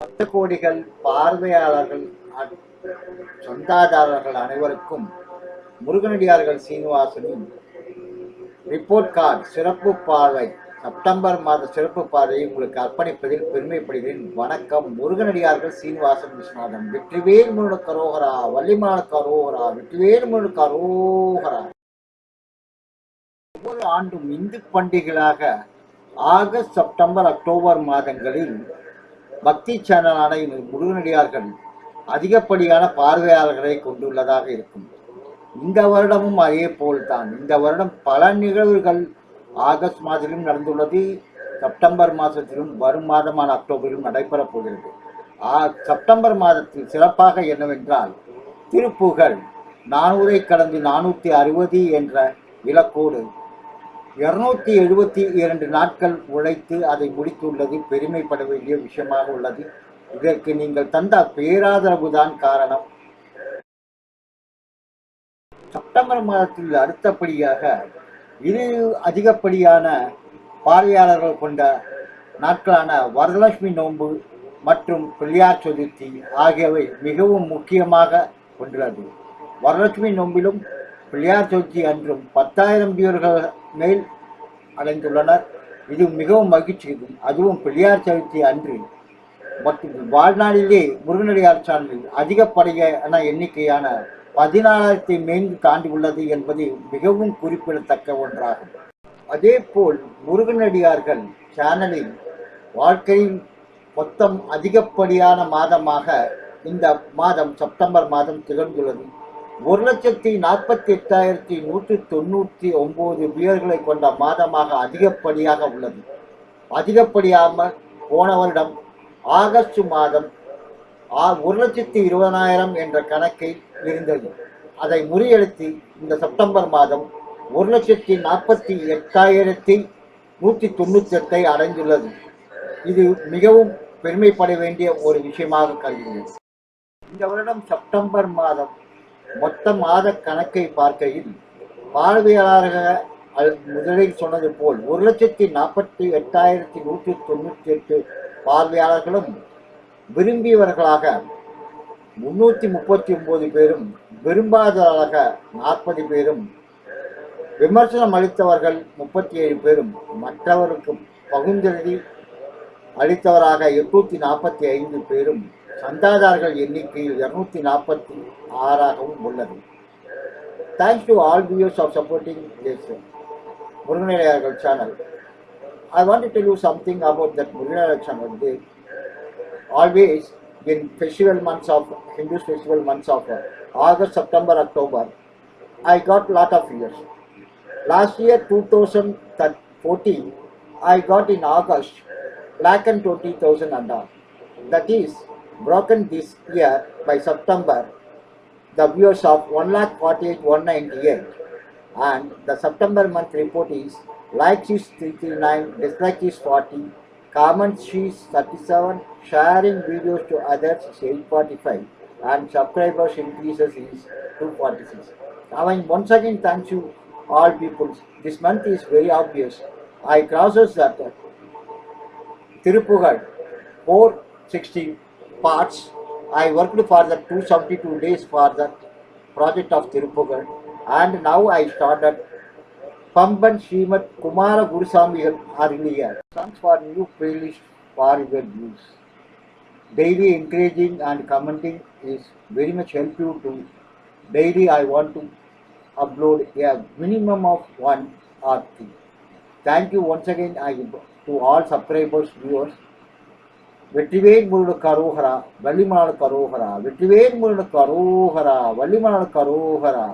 பத்து கோடிகள் பார்வையாளர்கள் சொந்தாதாரர்கள் அனைவருக்கும் முருகனடியார்கள் சீனிவாசனின் ரிப்போர்ட் கார்டு சிறப்பு பார்வை. செப்டம்பர் மாத சிறப்பு பார்வையை உங்களுக்கு அர்ப்பணிப்பதில் பெருமைப்படுகிறேன். வணக்கம் முருகனடியார்கள் சீனிவாசன் விஸ்வநாதன். வெற்றிவேல் முருகன் கரோகரா வள்ளிமான கரோகரா வெற்றிவேல் முருகன் கரோகரா ஒவ்வொரு ஆண்டும் இந்து பண்டிகைகளாக ஆகஸ்ட் செப்டம்பர் அக்டோபர் மாதங்களில் பக்தி சேனலான முருகனடியார்கள் அதிகப்படியான பார்வையாளர்களை கொண்டுள்ளதாக இருக்கும். இந்த வருடமும் அதே போல்தான். இந்த வருடம் பல நிகழ்வுகள் ஆகஸ்ட் மாதத்திலும் நடந்துள்ளது. செப்டம்பர் மாதத்திலும் வரும் மாதமான அக்டோபரிலும் நடைபெறப் போகிறது. ஆ- செப்டம்பர் மாதத்தில் சிறப்பாக என்னவென்றால் திருப்புகழ் நானூறை கடந்து நானூற்றி அறுபது என்ற இலக்கோடு இருநூத்தி எழுபத்தி இரண்டு நாட்கள் உழைத்து அதை முடித்துள்ளது. பெருமைப்பட வேண்டிய விஷயமாக உள்ளது. இதற்கு நீங்கள் தந்த பேராதரவு தான் காரணம். செப்டம்பர் மாதத்தில் அடுத்தபடியாக இரு அதிகப்படியான பார்வையாளர்கள் கொண்ட நாட்களான வரலட்சுமி நோன்பு மற்றும் பிள்ளையார் சதுர்த்தி ஆகியவை மிகவும் முக்கியமாக கொண்டுள்ளது. வரலட்சுமி நோம்பிலும் பிள்ளையார் சதுர்த்தி அன்றும் பத்தாயிரம் பேர்கள் மேல் அடைந்துள்ளனர். இது மிகவும் மகிழ்ச்சியும் அதுவும் பிள்ளையார் சதுர்த்தி அன்று. மற்றும் வாழ்நாளிலே முருகனடியார் சேனலில் அதிகப்படியான எண்ணிக்கையான பதினாலாயிரத்தை மேற்கு தாண்டி உள்ளது என்பது மிகவும் குறிப்பிடத்தக்க ஒன்றாகும். அதேபோல் முருகனடியார்கள் சேனலில் வாழ்க்கையின் மொத்தம் அதிகப்படியான மாதமாக இந்த மாதம் செப்டம்பர் மாதம் திகழ்ந்துள்ளது. ஒரு லட்சத்தி நாற்பத்தி எட்டாயிரத்தி நூற்றி தொண்ணூற்றி ஒம்பது பியர்களை கொண்ட மாதமாக அதிகப்படியாக உள்ளது. அதிகப்படியாக போன வருடம் ஆகஸ்ட் மாதம் ஆ- ஒரு லட்சத்தி இருபதனாயிரம் என்ற கணக்கை இருந்தது. அதை முறியடித்து இந்த செப்டம்பர் மாதம் ஒரு லட்சத்தி நாற்பத்தி எட்டாயிரத்தி நூற்றி தொண்ணூற்றி எட்டை அடைந்துள்ளது. இது மிகவும் பெருமைப்பட வேண்டிய ஒரு விஷயமாக கருதுகிறது இந்த வருடம் செப்டம்பர் மாதம் மொத்த மாத கணக்கை பார்க்கையில் பார்வையாளர்கள் முதலில் சொன்னது போல் ஒரு லட்சத்தி நாற்பத்தி எட்டாயிரத்தி நூற்றி தொண்ணூற்றி எட்டு பார்வையாளர்களும் விரும்பியவர்களாக முன்னூற்றி முப்பத்தி ஒன்பது பேரும் விரும்பாதவர்களாக நாற்பது பேரும் விமர்சனம் அளித்தவர்கள் முப்பத்தி ஏழு பேரும் மற்றவருக்கு பகுந்தெழுதி அளித்தவராக எட்நூற்றி நாற்பத்தி ஐந்து பேரும் சந்தாதாரர்கள் எண்ணிக்கையில் இருநூத்தி நாற்பத்தி ஆறாகவும் உள்ளது thanks to all views of supporting this முருகனையார்கள் channel I want to tell you something about that முருகனையார் channel the always in festival months of Hindu festival months of uh, August, September, October, I got lot of years. Last year 2014, I got in August lakh and twenty thousand and all. That is broken this year by September. The viewers of one lakh forty eight one ninety eight, and the September month report is likes is three three nine, dislike is forty, comments is thirty seven, sharing videos to others is eight forty five, and subscribers increases is two forty six. Now I once again thank you all people. This month is very obvious. I crosses that Tirupugal 460 parts. I worked for the 272 days for the project of Tirupugal and now I started Pamban Srimad Kumara Gurusamigal earlier. Songs for new playlist for your. Daily encouraging and commenting is very much help you to daily I want to upload a minimum of one or two. Thank you once again I, to all subscribers, viewers. வெற்றிவேல் முருகனுக்கு அரோகரா வள்ளிமலாளுக்கு அரோகரா வெற்றிவேல் முருகனுக்கு அரோகரா வள்ளிமலாளுக்கு அரோகரா.